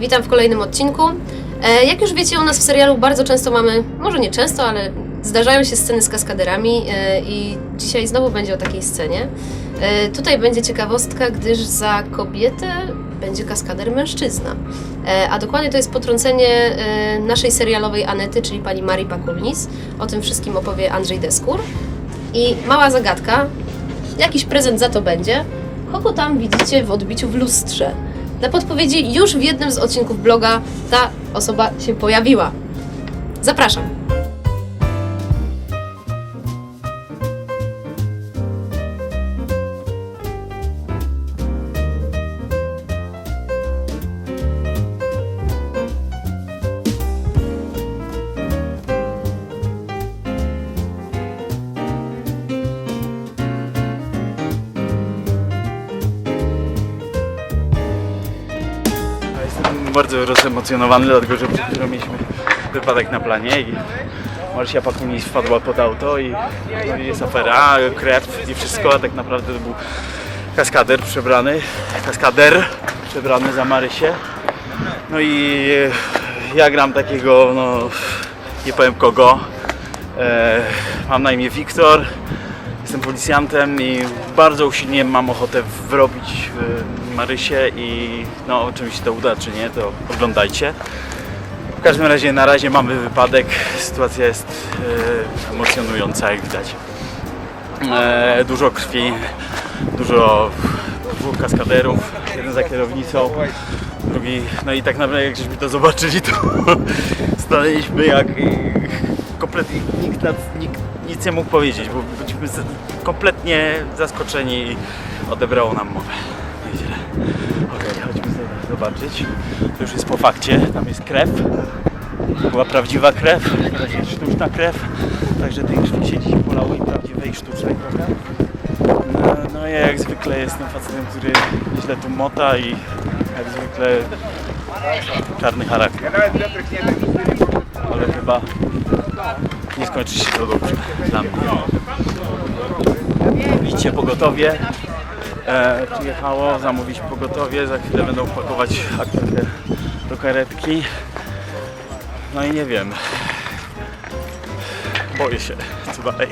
Witam w kolejnym odcinku. E, Jak już wiecie, u nas w serialu bardzo często mamy, może nie często, ale zdarzają się sceny z kaskaderami e, i dzisiaj znowu będzie o takiej scenie. E, Tutaj będzie ciekawostka, gdyż za kobietę będzie kaskader mężczyzna. A dokładnie to jest potrącenie naszej serialowej Anety, czyli pani Marii Pakulnis. O tym wszystkim opowie Andrzej Deskur. I mała zagadka, jakiś prezent za to będzie. Kogo tam widzicie w odbiciu w lustrze? Na podpowiedzi już w jednym z odcinków bloga ta osoba się pojawiła. Zapraszam. Bardzo rozemocjonowany, dlatego że przed chwilą mieliśmy wypadek na planie i Marsia Pakunis wpadła pod auto i i jest afera, krew i wszystko, a tak naprawdę to był kaskader przebrany, kaskader przebrany za Marysię. No i e, ja gram takiego, no nie powiem kogo, e, mam na imię Wiktor, jestem policjantem i bardzo usilnie mam ochotę wrobić e, Marysię i no czy mi się to uda czy nie, to oglądajcie. W każdym razie na razie mamy wypadek, sytuacja jest e, emocjonująca jak widać. E, dużo krwi, dużo dwóch kaskaderów, jeden za kierownicą, drugi, no i tak naprawdę jak żeśmy to zobaczyli, to stanęliśmy jak e, kompletnie nikt, nas, nikt nic nie mógł powiedzieć, bo byliśmy kompletnie zaskoczeni i odebrało nam mowę. I tyle. Okej, chodźmy sobie zobaczyć. To już jest po fakcie, tam jest krew. Była prawdziwa krew, sztuczna krew. Także tej krwi się dziś polało i prawdziwej i sztucznej trochę. No, no ja jak zwykle jestem facetem, który źle tu mota i jak zwykle czarny charakter. Ale chyba nie skończy się to dobrze dla mnie. Widzicie pogotowie. E, przyjechało, zamówić pogotowie, za chwilę będą pakować aktorkę do karetki. No i nie wiem. Boję się, co dalej.